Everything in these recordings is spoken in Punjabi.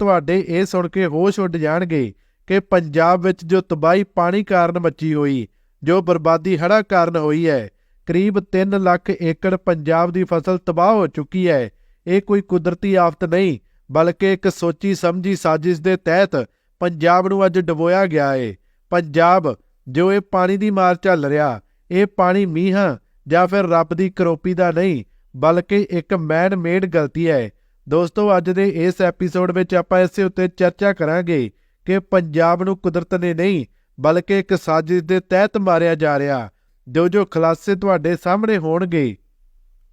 ਤੁਹਾਡੇ ਇਹ ਸੁਣ ਕੇ ਹੋਸ਼ ਉੱਡ ਜਾਣਗੇ ਕਿ ਪੰਜਾਬ ਵਿੱਚ ਜੋ ਤਬਾਹੀ ਪਾਣੀ ਕਾਰਨ ਮੱਚੀ ਹੋਈ, ਜੋ ਬਰਬਾਦੀ ਹੜ੍ਹਾਂ ਕਾਰਨ ਹੋਈ ਹੈ, ਕਰੀਬ 3 ਲੱਖ ਏਕੜ ਪੰਜਾਬ ਦੀ ਫਸਲ ਤਬਾਹ ਹੋ ਚੁੱਕੀ ਹੈ। ਇਹ ਕੋਈ ਕੁਦਰਤੀ ਆਫਤ ਨਹੀਂ, ਬਲਕਿ ਇੱਕ ਸੋਚੀ ਸਮਝੀ ਸਾਜ਼ਿਸ਼ ਦੇ ਤਹਿਤ ਪੰਜਾਬ ਨੂੰ ਅੱਜ ਡਬੋਇਆ ਗਿਆ ਹੈ ਪੰਜਾਬ, ਜੋ ਇਹ ਪਾਣੀ ਦੀ ਮਾਰ ਚੱਲ ਰਿਹਾ, ਇਹ ਪਾਣੀ ਮੀਂਹਾਂ ਜਾਂ ਫਿਰ ਰੱਬ ਦੀ ਕਰੋਪੀ ਦਾ ਨਹੀਂ, ਬਲਕਿ ਇੱਕ ਮੈਨ ਮੇਡ ਗਲਤੀ ਹੈ। ਦੋਸਤੋ, ਅੱਜ ਦੇ ਇਸ ਐਪੀਸੋਡ ਵਿੱਚ ਆਪਾਂ ਇਸੇ ਉੱਤੇ ਚਰਚਾ ਕਰਾਂਗੇ ਕਿ ਪੰਜਾਬ ਨੂੰ ਕੁਦਰਤ ਨੇ ਨਹੀਂ, ਬਲਕਿ ਇੱਕ ਸਾਜ਼ਿਸ਼ ਦੇ ਤਹਿਤ ਮਾਰਿਆ ਜਾ ਰਿਹਾ। ਜੋ ਜੋ ਖੁਲਾਸੇ ਤੁਹਾਡੇ ਸਾਹਮਣੇ ਹੋਣਗੇ,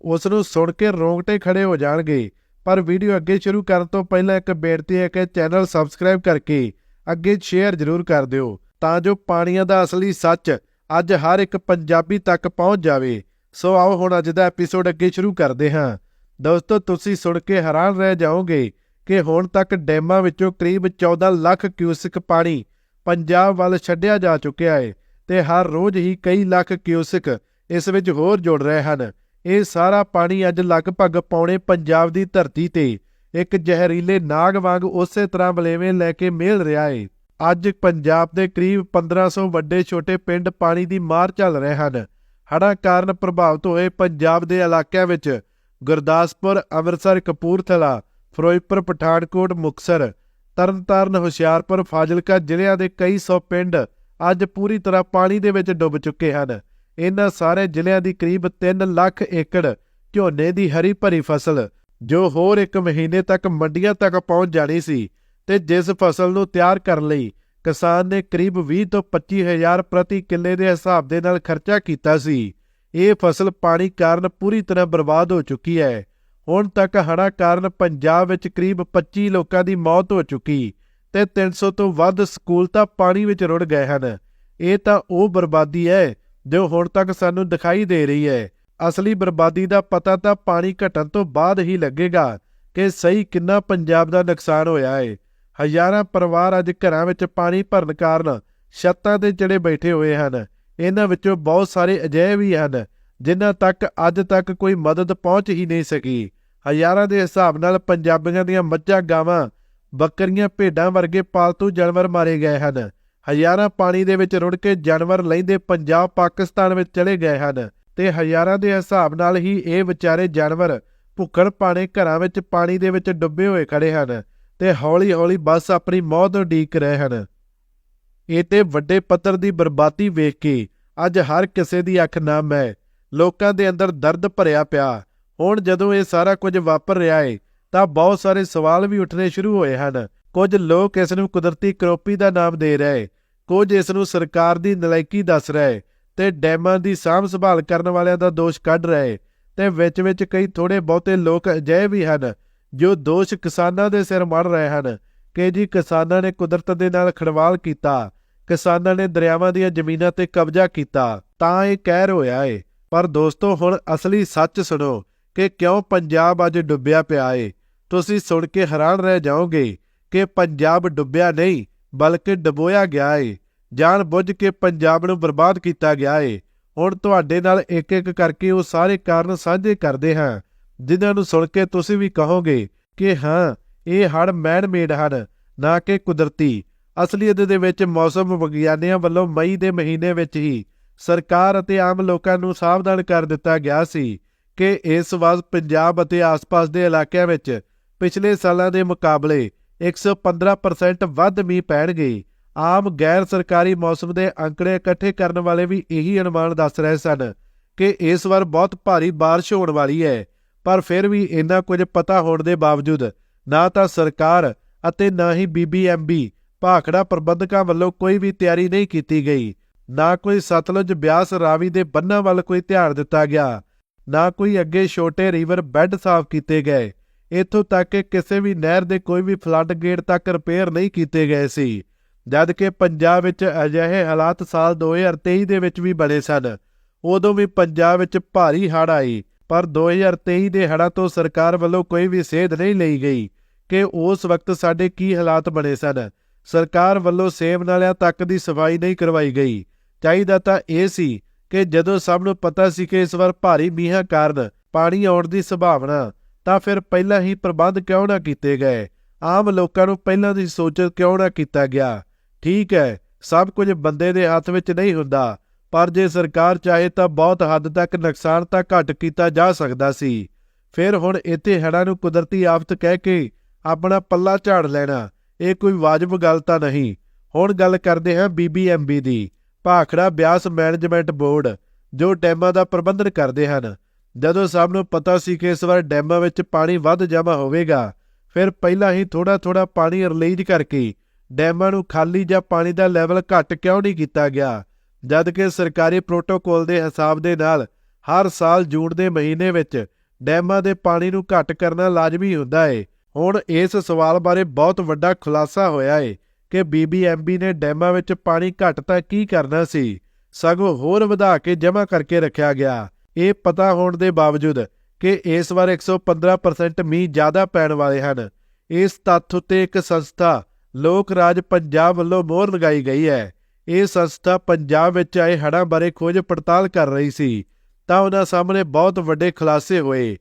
ਉਸ ਨੂੰ ਸੁਣ ਕੇ ਰੋਂਗਟੇ ਖੜੇ ਹੋ ਜਾਣਗੇ। ਪਰ ਵੀਡੀਓ ਅੱਗੇ ਸ਼ੁਰੂ ਕਰਨ ਤੋਂ ਪਹਿਲਾਂ ਇੱਕ ਬੇਨਤੀ ਹੈ ਕਿ ਚੈਨਲ ਸਬਸਕ੍ਰਾਈਬ ਕਰਕੇ ਅੱਗੇ ਸ਼ੇਅਰ ਜ਼ਰੂਰ ਕਰ ਦਿਓ, ਤਾਂ ਜੋ ਪਾਣੀਆਂ ਦਾ ਅਸਲੀ ਸੱਚ ਅੱਜ ਹਰ ਇੱਕ ਪੰਜਾਬੀ ਤੱਕ ਪਹੁੰਚ ਜਾਵੇ। ਸੋ ਆਓ ਹੁਣ ਅੱਜ ਦਾ ਐਪੀਸੋਡ ਅੱਗੇ ਸ਼ੁਰੂ ਕਰਦੇ ਹਾਂ। ਦੋਸਤੋ, ਤੁਸੀਂ ਸੁਣ ਕੇ ਹੈਰਾਨ ਰਹਿ ਜਾਓਗੇ ਕਿ ਹੁਣ ਤੱਕ ਡੈਮਾਂ ਵਿੱਚੋਂ ਕਰੀਬ 14 ਲੱਖ ਕਿਊਸਿਕ ਪਾਣੀ ਪੰਜਾਬ ਵੱਲ ਛੱਡਿਆ ਜਾ ਚੁੱਕਿਆ ਹੈ ਤੇ ਹਰ ਰੋਜ਼ ਹੀ ਕਈ ਲੱਖ ਕਿਊਸਿਕ ਇਸ ਵਿੱਚ ਹੋਰ ਜੁੜ ਰਹੇ ਹਨ। ਇਹ ਸਾਰਾ ਪਾਣੀ ਅੱਜ ਲਗਭਗ ਪੌਣੇ ਪੰਜਾਬ ਦੀ ਧਰਤੀ ਤੇ ਇੱਕ ਜ਼ਹਿਰੀਲੇ ਨਾਗ ਵਾਂਗ ਉਸੇ ਤਰ੍ਹਾਂ ਬਲੇਵੇਂ ਲੈ ਕੇ ਮੇਲ ਰਿਹਾ ਏ। ਅੱਜ ਪੰਜਾਬ ਦੇ ਕਰੀਬ 1500 ਵੱਡੇ ਛੋਟੇ ਪਿੰਡ ਪਾਣੀ ਦੀ ਮਾਰ ਚੱਲ ਰਹੇ ਹਨ। ਹੜ੍ਹਾਂ ਕਾਰਨ ਪ੍ਰਭਾਵਿਤ ਹੋਏ ਪੰਜਾਬ ਦੇ ਇਲਾਕਿਆਂ ਵਿੱਚ ਗੁਰਦਾਸਪੁਰ, ਅੰਮ੍ਰਿਤਸਰ, ਕਪੂਰਥਲਾ, ਫਿਰੋਜ਼ਪੁਰ, ਪਠਾਨਕੋਟ ਮੁਕਸਰ ਤਰਨਤਾਰਨ, ਹੁਸ਼ਿਆਰਪੁਰ, ਫਾਜ਼ਿਲਕਾ ਜ਼ਿਲ੍ਹਿਆਂ ਦੇ ਕਈ ਸੌ ਪਿੰਡ ਅੱਜ ਪੂਰੀ ਤਰ੍ਹਾਂ ਪਾਣੀ ਦੇ ਵਿੱਚ ਡੁੱਬ ਚੁੱਕੇ ਹਨ। ਇਹਨਾਂ ਸਾਰੇ ਜ਼ਿਲ੍ਹਿਆਂ ਦੀ ਕਰੀਬ 3 ਲੱਖ ਏਕੜ ਝੋਨੇ ਦੀ ਹਰੀ ਭਰੀ ਫਸਲ, ਜੋ ਹੋਰ ਇੱਕ ਮਹੀਨੇ ਤੱਕ ਮੰਡੀਆਂ ਤੱਕ ਪਹੁੰਚ ਜਾਣੀ ਸੀ ਤੇ ਜਿਸ ਫਸਲ ਨੂੰ ਤਿਆਰ ਕਰਨ ਲਈ ਕਿਸਾਨ ਨੇ ਕਰੀਬ 20 ਤੋਂ 25 ਹਜ਼ਾਰ ਪ੍ਰਤੀ ਕਿੱਲੇ ਦੇ ਹਿਸਾਬ ਦੇ ਨਾਲ ਖਰਚਾ ਕੀਤਾ ਸੀ। ਇਹ ਫਸਲ ਪਾਣੀ ਕਾਰਨ ਪੂਰੀ ਤਰ੍ਹਾਂ ਬਰਬਾਦ ਹੋ ਚੁੱਕੀ ਹੈ। ਹੁਣ ਤੱਕ ਹੜ੍ਹਾਂ ਕਾਰਨ ਪੰਜਾਬ ਵਿੱਚ ਕਰੀਬ 25 ਲੋਕਾਂ ਦੀ ਮੌਤ ਹੋ ਚੁੱਕੀ ਤੇ 300 ਤੋਂ ਵੱਧ ਸਕੂਲ ਤਾਂ ਪਾਣੀ ਵਿੱਚ ਰੁੜ ਗਏ ਹਨ। ਇਹ ਤਾਂ ਉਹ ਬਰਬਾਦੀ ਹੈ ਜੋ ਹੁਣ ਤੱਕ ਸਾਨੂੰ ਦਿਖਾਈ ਦੇ ਰਹੀ ਹੈ। ਅਸਲੀ ਬਰਬਾਦੀ ਦਾ ਪਤਾ ਤਾਂ ਪਾਣੀ ਘਟਣ ਤੋਂ ਬਾਅਦ ਹੀ ਲੱਗੇਗਾ ਕਿ ਸਹੀ ਕਿੰਨਾ ਪੰਜਾਬ ਦਾ ਨੁਕਸਾਨ ਹੋਇਆ ਹੈ। ਹਜ਼ਾਰਾਂ ਪਰਿਵਾਰ ਅੱਜ ਘਰਾਂ ਵਿੱਚ ਪਾਣੀ ਭਰਨ ਕਾਰਨ ਛੱਤਾਂ ਤੇ ਚੜੇ ਬੈਠੇ ਹੋਏ ਹਨ। ਇਹਨਾਂ ਵਿੱਚੋਂ ਬਹੁਤ ਸਾਰੇ ਅਜਿਹੇ ਵੀ ਹਨ, ਜਿਨ੍ਹਾਂ ਤੱਕ ਅੱਜ ਤੱਕ ਕੋਈ ਮਦਦ ਪਹੁੰਚ ਹੀ ਨਹੀਂ ਸਕੀ। ਹਜ਼ਾਰਾਂ ਦੇ ਹਿਸਾਬ ਨਾਲ ਪੰਜਾਬੀਆਂ ਦੀਆਂ ਮੱਝਾਂ, ਗਾਵਾਂ, ਬੱਕਰੀਆਂ, ਭੇਡਾਂ ਵਰਗੇ ਪਾਲਤੂ ਜਾਨਵਰ ਮਾਰੇ ਗਏ ਹਨ। ਹਜ਼ਾਰਾਂ ਪਾਣੀ ਦੇ ਵਿੱਚ ਰੁੜ ਕੇ ਜਾਨਵਰ ਲੈਂਦੇ ਪੰਜਾਬ, ਪਾਕਿਸਤਾਨ ਵਿੱਚ ਚਲੇ ਗਏ ਹਨ ਤੇ ਹਜ਼ਾਰਾਂ ਦੇ ਹਿਸਾਬ ਨਾਲ ਹੀ ਇਹ ਵਿਚਾਰੇ ਜਾਨਵਰ ਭੁੱਖਣ ਪਾਣੇ ਘਰਾਂ ਵਿੱਚ ਪਾਣੀ ਦੇ ਵਿੱਚ ਡੁੱਬੇ ਹੋਏ ਖੜੇ ਹਨ ਤੇ ਹੌਲੀ-ਹੌਲੀ ਬਸ ਆਪਣੀ ਮੌਤ ਨੂੰ ਢੀਕ ਰਹੇ ਹਨ। ਇਹ ਤੇ ਵੱਡੇ ਪੱਤਰ ਦੀ ਬਰਬਾਦੀ ਵੇਖ ਕੇ ਅੱਜ ਹਰ ਕਿਸੇ ਦੀ ਅੱਖ ਨਮ ਹੈ। ਲੋਕਾਂ ਦੇ ਅੰਦਰ ਦਰਦ ਭਰਿਆ ਪਿਆ। ਹੁਣ ਜਦੋਂ ਇਹ ਸਾਰਾ ਕੁਝ ਵਾਪਰ ਰਿਹਾ ਏ, ਤਾਂ ਬਹੁਤ ਸਾਰੇ ਸਵਾਲ ਵੀ ਉੱਠਣੇ ਸ਼ੁਰੂ ਹੋਏ ਹਨ। ਕੁਝ ਲੋਕ ਇਸ ਨੂੰ ਕੁਦਰਤੀ ਕਰੋਪੀ ਦਾ ਨਾਮ ਦੇ ਰਹੇ ਕੁਝ ਇਸ ਨੂੰ ਸਰਕਾਰ ਦੀ ਨਲਾਇਕੀ ਦੱਸ ਰਹੇ ਤੇ ਡੈਮਾਂ ਦੀ ਸਾਂਭ ਸੰਭਾਲ ਕਰਨ ਵਾਲਿਆਂ ਦਾ ਦੋਸ਼ ਕੱਢ ਰਹੇ ਤੇ ਵਿੱਚ ਵਿੱਚ ਕਈ ਥੋੜੇ ਬਹੁਤੇ ਲੋਕ ਅਜਿਹੇ ਵੀ ਹਨ ਜੋ ਦੋਸ਼ ਕਿਸਾਨਾਂ ਦੇ ਸਿਰ ਮੜ ਰਹੇ ਹਨ ਕਿ ਜੀ ਕਿਸਾਨਾਂ ਨੇ ਕੁਦਰਤ ਦੇ ਨਾਲ ਖੜਵਾਲ ਕੀਤਾ। ਕਿਸਾਨਾਂ ਨੇ ਦਰਿਆਵਾਂ ਦੀਆਂ ਜ਼ਮੀਨਾਂ ਤੇ ਕਬਜ਼ਾ ਕੀਤਾ, ਤਾਂ ਇਹ ਕਹਿਰ ਹੋਇਆ ਏ। ਪਰ ਦੋਸਤੋ, ਹੁਣ ਅਸਲੀ ਸੱਚ ਸੁਣੋ ਕਿ ਕਿਉਂ ਪੰਜਾਬ ਅੱਜ ਡੁੱਬਿਆ ਪਿਆ ਏ। ਤੁਸੀਂ ਸੁਣ ਕੇ ਹੈਰਾਨ ਰਹਿ ਜਾਓਗੇ ਕਿ ਪੰਜਾਬ ਡੁੱਬਿਆ ਨਹੀਂ, ਬਲਕਿ ਡੁਬੋਇਆ ਗਿਆ ਏ। ਜਾਣ ਬੁੱਝ ਕੇ ਪੰਜਾਬ ਨੂੰ ਬਰਬਾਦ ਕੀਤਾ ਗਿਆ ਏ। ਹੁਣ ਤੁਹਾਡੇ ਨਾਲ ਇੱਕ ਇੱਕ ਕਰਕੇ ਉਹ ਸਾਰੇ ਕਾਰਨ ਸਾਂਝੇ ਕਰਦੇ ਹਾਂ, ਜਿਨ੍ਹਾਂ ਨੂੰ ਸੁਣ ਕੇ ਤੁਸੀਂ ਵੀ ਕਹੋਗੇ ਕਿ ਹਾਂ, ਇਹ ਹੜ ਮੈਨ ਮੇਡ ਹਨ, ਨਾ ਕਿ ਕੁਦਰਤੀ। ਅਸਲੀਅਤ ਦੇ ਵਿੱਚ ਮੌਸਮ ਵਿਗਿਆਨੀਆਂ ਵੱਲੋਂ ਮਈ ਦੇ ਮਹੀਨੇ ਵਿੱਚ ਹੀ ਸਰਕਾਰ ਅਤੇ ਆਮ ਲੋਕਾਂ ਨੂੰ ਸਾਵਧਾਨ ਕਰ ਦਿੱਤਾ ਗਿਆ ਸੀ ਕਿ ਇਸ ਵਾਰ ਪੰਜਾਬ ਅਤੇ ਆਸ-ਪਾਸ ਦੇ ਇਲਾਕਿਆਂ ਵਿੱਚ ਪਿਛਲੇ ਸਾਲਾਂ ਦੇ ਮੁਕਾਬਲੇ 115% ਵੱਧ ਮੀਂਹ ਪੈਣਗੇ ਆਮ ਗੈਰ ਸਰਕਾਰੀ ਮੌਸਮ ਦੇ ਅੰਕੜੇ ਇਕੱਠੇ ਕਰਨ ਵਾਲੇ ਵੀ ਇਹੀ ਅਨੁਮਾਨ ਦੱਸ ਰਹੇ ਸਨ ਕਿ ਇਸ ਵਾਰ ਬਹੁਤ ਭਾਰੀ بارش ਹੋਣ ਵਾਲੀ ਹੈ ਪਰ ਫਿਰ ਵੀ ਇੰਨਾ ਕੁਝ ਪਤਾ ਹੋਣ ਦੇ ਬਾਵਜੂਦ ਨਾ ਤਾਂ ਸਰਕਾਰ ਅਤੇ ਨਾ ਹੀ ਬੀਬੀਐਮਬੀ ਭਾਖੜਾ ਪ੍ਰਬੰਧਕਾਂ ਵੱਲੋਂ ਕੋਈ ਵੀ ਤਿਆਰੀ ਨਹੀਂ ਕੀਤੀ ਗਈ। ਨਾ ਕੋਈ ਸਤਲੁਜ ਬਿਆਸ ਰਾਵੀ ਦੇ ਬੰਨਾਂ ਵੱਲ ਕੋਈ ਧਿਆਨ ਦਿੱਤਾ ਗਿਆ। ਨਾ ਕੋਈ ਅੱਗੇ ਛੋਟੇ ਰਿਵਰ ਬੈੱਡ ਸਾਫ਼ ਕੀਤੇ ਗਏ। ਇੱਥੋਂ ਤੱਕ ਕਿ ਕਿਸੇ ਵੀ ਨਹਿਰ ਦੇ ਕੋਈ ਵੀ ਫਲੱਡ ਗੇਟ ਤੱਕ ਰਿਪੇਅਰ ਨਹੀਂ ਕੀਤੇ ਗਏ ਸੀ। ਜਦ ਕਿ ਪੰਜਾਬ ਵਿੱਚ ਅਜਿਹੇ ਹਾਲਾਤ ਸਾਲ 2023 ਦੇ ਵਿੱਚ ਵੀ ਬਣੇ ਸਨ। ਉਦੋਂ ਵੀ ਪੰਜਾਬ ਵਿੱਚ ਭਾਰੀ ਹੜ੍ਹ ਆਈ, ਪਰ 2023 ਦੇ ਹੜ੍ਹਾਂ ਤੋਂ ਸਰਕਾਰ ਵੱਲੋਂ ਕੋਈ ਵੀ ਸੇਧ ਨਹੀਂ ਲਈ ਗਈ ਕਿ ਉਸ ਵਕਤ ਸਾਡੇ ਕੀ ਹਾਲਾਤ ਬਣੇ ਸਨ। ਸਰਕਾਰ ਵੱਲੋਂ ਸੇਮ ਨਾਲਿਆਂ ਤੱਕ ਦੀ ਸਫ਼ਾਈ ਨਹੀਂ ਕਰਵਾਈ ਗਈ। ਚਾਹੀਦਾ ਤਾਂ ਇਹ ਸੀ ਕਿ ਜਦੋਂ ਸਭ ਨੂੰ ਪਤਾ ਸੀ ਕਿ ਇਸ ਵਾਰ ਭਾਰੀ ਮੀਂਹਾਂ ਕਾਰਨ ਪਾਣੀ ਆਉਣ ਦੀ ਸੰਭਾਵਨਾ, ਤਾਂ ਫਿਰ ਪਹਿਲਾਂ ਹੀ ਪ੍ਰਬੰਧ ਕਿਉਂ ਨਾ ਕੀਤੇ ਗਏ? ਆਮ ਲੋਕਾਂ ਨੂੰ ਪਹਿਲਾਂ ਦੀ ਸੋਚ ਕਿਉਂ ਨਾ ਕੀਤਾ ਗਿਆ? ਠੀਕ ਹੈ, ਸਭ ਕੁਝ ਬੰਦੇ ਦੇ ਹੱਥ ਵਿੱਚ ਨਹੀਂ ਹੁੰਦਾ, ਪਰ ਜੇ ਸਰਕਾਰ ਚਾਹੇ ਤਾਂ ਬਹੁਤ ਹੱਦ ਤੱਕ ਨੁਕਸਾਨ ਤਾਂ ਘੱਟ ਕੀਤਾ ਜਾ ਸਕਦਾ ਸੀ। ਫਿਰ ਹੁਣ ਇੱਥੇ ਹੜ੍ਹਾਂ ਨੂੰ ਕੁਦਰਤੀ ਆਫਤ ਕਹਿ ਕੇ ਆਪਣਾ ਪੱਲਾ ਝਾੜ ਲੈਣਾ ਇਹ ਕੋਈ ਵਾਜਬ ਗੱਲ ਤਾਂ ਨਹੀਂ। ਹੁਣ ਗੱਲ ਕਰਦੇ ਹਾਂ ਬੀਬੀਐਮਬੀ ਦੀ। ਭਾਖੜਾ ਬਿਆਸ ਮੈਨੇਜਮੈਂਟ ਬੋਰਡ, ਜੋ ਡੈਮਾਂ ਦਾ ਪ੍ਰਬੰਧਨ ਕਰਦੇ ਹਨ। ਜਦੋਂ ਸਭ ਨੂੰ ਪਤਾ ਸੀ ਕਿ ਇਸ ਵਾਰ ਡੈਮਾਂ ਵਿੱਚ ਪਾਣੀ ਵੱਧ ਜਮ੍ਹਾਂ ਹੋਵੇਗਾ, ਫਿਰ ਪਹਿਲਾਂ ਹੀ ਥੋੜਾ ਥੋੜਾ ਪਾਣੀ ਰਿਲੀਜ਼ ਕਰਕੇ ਡੈਮਾਂ ਨੂੰ ਖਾਲੀ ਜਾਂ ਪਾਣੀ ਦਾ ਲੈਵਲ ਘੱਟ ਕਿਉਂ ਨਹੀਂ ਕੀਤਾ ਗਿਆ? ਜਦ ਕਿ ਸਰਕਾਰੀ ਪ੍ਰੋਟੋਕੋਲ ਦੇ ਹਿਸਾਬ ਦੇ ਨਾਲ ਹਰ ਸਾਲ ਜੂਨ ਦੇ ਮਹੀਨੇ ਵਿੱਚ ਡੈਮਾਂ ਦੇ ਪਾਣੀ ਨੂੰ ਘੱਟ ਕਰਨਾ ਲਾਜ਼ਮੀ ਹੁੰਦਾ ਹੈ ਹੁਣ ਇਸ ਸਵਾਲ ਬਾਰੇ ਬਹੁਤ ਵੱਡਾ ਖੁਲਾਸਾ ਹੋਇਆ ਹੈ ਕਿ ਬੀਬੀਐਮਬੀ ਨੇ ਡੈਮਾਂ ਵਿੱਚ ਪਾਣੀ ਘੱਟ ਤਾਂ ਕੀ ਕਰਨਾ ਸੀ? ਸਗੋਂ ਹੋਰ ਵਧਾ ਕੇ ਜਮ੍ਹਾਂ ਕਰਕੇ ਰੱਖਿਆ ਗਿਆ। ਇਹ ਪਤਾ ਹੋਣ ਦੇ ਬਾਵਜੂਦ ਕਿ ਇਸ ਵਾਰ 115% ਮੀਂਹ ਜ਼ਿਆਦਾ ਪੈਣ ਵਾਲੇ ਹਨ। ਇਸ ਤੱਥ ਉੱਤੇ ਇੱਕ ਸੰਸਥਾ, ਲੋਕ ਰਾਜ ਪੰਜਾਬ ਵੱਲੋਂ ਮੋਹਰ ਲਗਾਈ ਗਈ ਹੈ। ਇਹ ਸੰਸਥਾ ਪੰਜਾਬ ਵਿੱਚ ਆਏ ਹੜ੍ਹਾਂ ਬਾਰੇ ਖੋਜ ਪੜਤਾਲ ਕਰ ਰਹੀ ਸੀ। ਤਾਂ ਉਹਨਾਂ ਸਾਹਮਣੇ ਬਹੁਤ ਵੱਡੇ ਖੁਲਾਸੇ ਹੋਏ।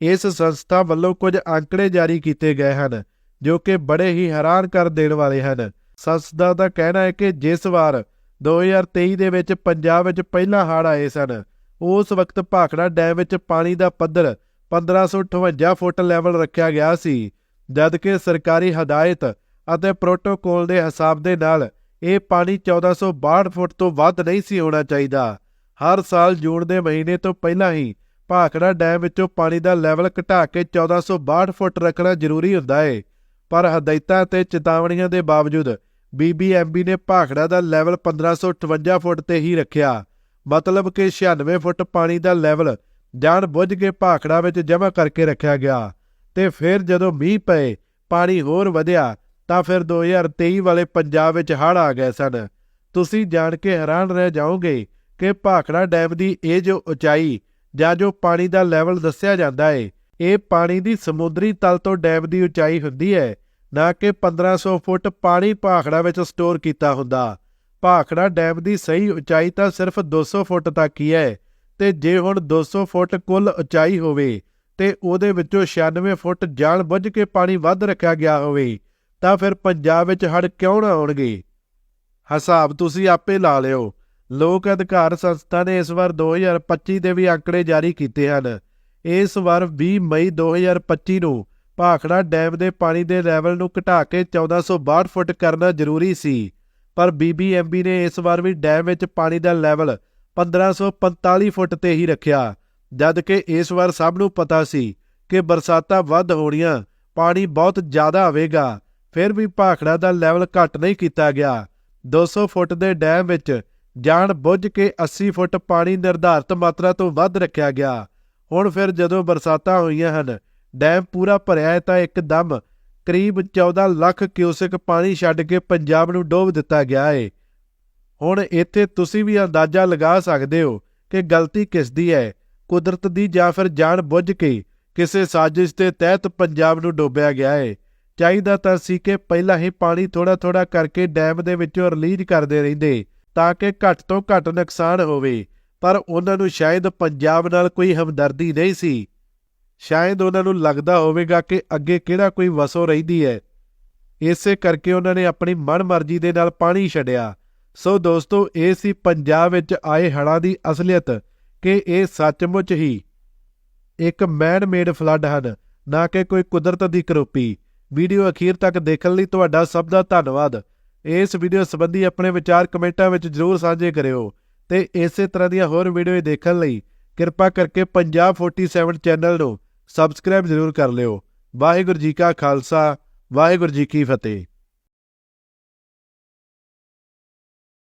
ਇਸ ਸੰਸਥਾ ਵੱਲੋਂ ਕੁਝ ਅੰਕੜੇ ਜਾਰੀ ਕੀਤੇ ਗਏ ਹਨ, ਜੋ ਕਿ ਬੜੇ ਹੀ ਹੈਰਾਨ ਕਰ ਦੇਣ ਵਾਲੇ ਹਨ। ਸੰਸਥਾ ਦਾ ਕਹਿਣਾ ਹੈ ਕਿ ਜਿਸ ਵਾਰ 2023 ਦੇ ਵਿੱਚ ਪੰਜਾਬ ਵਿੱਚ ਪਹਿਲਾ ਹੜ੍ਹ ਆਏ ਸਨ, ਉਸ ਵਕਤ ਭਾਖੜਾ ਡੈਮ ਵਿੱਚ ਪਾਣੀ ਦਾ ਪੱਧਰ 1558 ਫੁੱਟ ਲੈਵਲ ਰੱਖਿਆ ਗਿਆ ਸੀ ਜਦ ਕਿ ਸਰਕਾਰੀ ਹਦਾਇਤ ਅਤੇ ਪ੍ਰੋਟੋਕੋਲ ਦੇ ਹਿਸਾਬ ਦੇ ਨਾਲ ਇਹ ਪਾਣੀ 1462 ਫੁੱਟ ਤੋਂ ਵੱਧ ਨਹੀਂ ਸੀ ਹੋਣਾ ਚਾਹੀਦਾ। ਹਰ ਸਾਲ ਜੂਨ ਦੇ ਮਹੀਨੇ ਤੋਂ ਪਹਿਲਾਂ ਹੀ ਭਾਖੜਾ ਡੈਮ ਵਿੱਚੋਂ ਪਾਣੀ ਦਾ ਲੈਵਲ ਘਟਾ ਕੇ 1462 ਫੁੱਟ ਰੱਖਣਾ ਜ਼ਰੂਰੀ ਹੁੰਦਾ ਹੈ ਪਰ ਹਦਾਇਤਾਂ ਤੇ ਚੇਤਾਵਨੀਆਂ ਦੇ ਬਾਵਜੂਦ ਬੀਬੀਐਮਬੀ ਨੇ ਭਾਖੜਾ ਦਾ ਲੈਵਲ 1558 ਫੁੱਟ ਤੇ ਹੀ ਰੱਖਿਆ। ਮਤਲਬ ਕਿ 96 ਫੁੱਟ ਪਾਣੀ ਦਾ ਲੈਵਲ ਜਾਣ ਬੁੱਝ ਕੇ ਭਾਖੜਾ ਵਿੱਚ ਜਮ੍ਹਾਂ ਕਰਕੇ ਰੱਖਿਆ ਗਿਆ। ਤੇ ਫਿਰ ਜਦੋਂ ਮੀਂਹ ਪਏ, ਪਾਣੀ ਹੋਰ ਵਧਿਆ, ਤਾਂ ਫਿਰ 2023 ਵਾਲੇ ਪੰਜਾਬ ਵਿੱਚ ਹੜ੍ਹ ਆ ਗਏ ਸਨ। ਤੁਸੀਂ ਜਾਣ ਕੇ ਹੈਰਾਨ ਰਹਿ ਜਾਓਗੇ ਕਿ ਭਾਖੜਾ ਡੈਮ ਦੀ ਇਹ ਜੋ ਉਚਾਈ ਜਾਂ ਜੋ ਪਾਣੀ ਦਾ ਲੈਵਲ ਦੱਸਿਆ ਜਾਂਦਾ ਹੈ ਇਹ ਪਾਣੀ ਦੀ ਸਮੁੰਦਰੀ ਤਲ ਤੋਂ ਡੈਮ ਦੀ ਉਚਾਈ ਹੁੰਦੀ ਹੈ ਨਾ ਕਿ 1500 ਫੁੱਟ ਪਾਣੀ ਭਾਖੜਾ ਵਿੱਚ ਸਟੋਰ ਕੀਤਾ ਹੁੰਦਾ। ਭਾਖੜਾ ਡੈਮ ਦੀ ਸਹੀ ਉਚਾਈ ਤਾਂ ਸਿਰਫ 200 ਫੁੱਟ ਤੱਕ ਹੀ ਹੈ ਤੇ ਜੇ ਹੁਣ 200 ਫੁੱਟ ਕੁੱਲ ਉਚਾਈ ਹੋਵੇ, ਤੇ ਉਹਦੇ ਵਿੱਚੋਂ 96 ਫੁੱਟ ਜਾਣ ਬੁੱਝ ਕੇ ਪਾਣੀ ਵੱਧ ਰੱਖਿਆ ਗਿਆ ਹੋਵੇ, ਤਾਂ ਫਿਰ ਪੰਜਾਬ ਵਿੱਚ ਹੜ੍ਹ ਕਿਉਂ ਨਾ ਆਉਣਗੇ? ਹਿਸਾਬ ਤੁਸੀਂ ਆਪੇ ਲਾ ਲਿਓ। ਲੋਕ ਅਧਿਕਾਰ ਸੰਸਥਾ ਨੇ ਇਸ ਵਾਰ 2025 ਦੇ ਵੀ ਅੰਕੜੇ ਜਾਰੀ ਕੀਤੇ ਹਨ। ਇਸ ਵਾਰ 20 ਮਈ 2025 ਨੂੰ ਭਾਖੜਾ ਡੈਮ ਦੇ ਪਾਣੀ ਦੇ ਲੈਵਲ ਨੂੰ ਘਟਾ ਕੇ 1462 ਫੁੱਟ ਕਰਨਾ ਜ਼ਰੂਰੀ ਸੀ। ਪਰ ਬੀਬੀਐਮਬੀ ਨੇ ਇਸ ਵਾਰ ਵੀ ਡੈਮ ਵਿੱਚ ਪਾਣੀ ਦਾ ਲੈਵਲ 1545 ਫੁੱਟ ਤੇ ਹੀ ਰੱਖਿਆ। ਜਦ ਕਿ ਇਸ ਵਾਰ ਸਭ ਨੂੰ ਪਤਾ ਸੀ ਕਿ ਬਰਸਾਤਾਂ ਵੱਧ ਹੋਣੀਆਂ, ਪਾਣੀ ਬਹੁਤ ਜ਼ਿਆਦਾ ਆਵੇਗਾ, ਫਿਰ ਵੀ ਭਾਖੜਾ ਦਾ ਲੈਵਲ ਘੱਟ ਨਹੀਂ ਕੀਤਾ ਗਿਆ। 200 ਫੁੱਟ ਦੇ ਡੈਮ ਵਿੱਚ ਜਾਣ ਬੁੱਝ ਕੇ 80 ਫੁੱਟ ਪਾਣੀ ਨਿਰਧਾਰਤ ਮਾਤਰਾ ਤੋਂ ਵੱਧ ਰੱਖਿਆ ਗਿਆ। ਹੁਣ ਫਿਰ ਜਦੋਂ ਬਰਸਾਤਾਂ ਹੋਈਆਂ ਹਨ, ਡੈਮ ਪੂਰਾ ਭਰਿਆ ਹੈ ਤਾਂ ਇੱਕਦਮ ਕਰੀਬ 14 ਲੱਖ ਕਿਊਸਿਕ ਪਾਣੀ ਛੱਡ ਕੇ ਪੰਜਾਬ ਨੂੰ ਡੋਬ ਦਿੱਤਾ ਗਿਆ ਹੈ ਹੁਣ ਇੱਥੇ ਤੁਸੀਂ ਵੀ ਅੰਦਾਜ਼ਾ ਲਗਾ ਸਕਦੇ ਹੋ ਕਿ ਗਲਤੀ ਕਿਸ ਦੀ ਹੈ, ਕੁਦਰਤ ਦੀ ਜਾਂ ਫਿਰ ਜਾਣ ਬੁੱਝ ਕੇ ਕਿਸੇ ਸਾਜ਼ਿਸ਼ ਦੇ ਤਹਿਤ ਪੰਜਾਬ ਨੂੰ ਡੋਬਿਆ ਗਿਆ ਹੈ ਚਾਹੀਦਾ ਤਾਂ ਸੀ ਕਿ ਪਹਿਲਾਂ ਹੀ ਪਾਣੀ ਥੋੜਾ ਥੋੜਾ ਕਰਕੇ ਡੈਮ ਦੇ ਵਿੱਚੋਂ ਰਿਲੀਜ਼ ਕਰਦੇ ਰਹਿੰਦੇ। ਤਾਂ ਕਿ ਘੱਟ ਤੋਂ ਘੱਟ ਨੁਕਸਾਨ ਹੋਵੇ, ਪਰ ਉਹਨਾਂ ਨੂੰ ਸ਼ਾਇਦ ਪੰਜਾਬ ਨਾਲ ਕੋਈ ਹਮਦਰਦੀ ਨਹੀਂ ਸੀ। ਸ਼ਾਇਦ ਉਹਨਾਂ ਨੂੰ ਲੱਗਦਾ ਹੋਵੇਗਾ ਕਿ ਅੱਗੇ ਕਿਹੜਾ ਕੋਈ ਵਸੋ ਰਹਿੰਦੀ ਹੈ। ਇਸੇ ਕਰਕੇ ਉਹਨਾਂ ਨੇ ਆਪਣੀ ਮਨਮਰਜ਼ੀ ਦੇ ਨਾਲ ਪਾਣੀ ਛੱਡਿਆ। ਸੋ ਦੋਸਤੋ, ਇਹ ਸੀ ਪੰਜਾਬ ਵਿੱਚ ਆਏ ਹੜ੍ਹਾਂ ਦੀ ਅਸਲੀਅਤ, ਕਿ ਇਹ ਸੱਚਮੁੱਚ ਹੀ ਇੱਕ ਮੈਨ ਮੇਡ ਫਲੱਡ ਹਨ, ਨਾ ਕਿ ਕੋਈ ਕੁਦਰਤ ਦੀ ਕਰੋਪੀ। ਵੀਡੀਓ ਅਖੀਰ ਤੱਕ ਦੇਖਣ ਲਈ ਤੁਹਾਡਾ ਸਭ ਦਾ ਧੰਨਵਾਦ। ਇਸ ਵੀਡੀਓ ਸੰਬੰਧੀ ਆਪਣੇ ਵਿਚਾਰ ਕਮੈਂਟਾਂ ਵਿੱਚ ਜਰੂਰ ਸਾਂਝੇ ਕਰਿਓ ਤੇ ਇਸੇ ਤਰ੍ਹਾਂ ਦੀਆਂ ਹੋਰ ਵੀਡੀਓ ਦੇਖਣ ਲਈ ਕਿਰਪਾ ਕਰਕੇ ਪੰਜਾਬ 47 ਚੈਨਲ ਨੂੰ ਸਬਸਕ੍ਰਾਈਬ ਜ਼ਰੂਰ ਕਰ ਲਿਓ। ਵਾਹਿਗੁਰੂ ਜੀ ਕਾ ਖਾਲਸਾ, ਵਾਹਿਗੁਰੂ ਜੀ ਕੀ ਫਤਿਹ।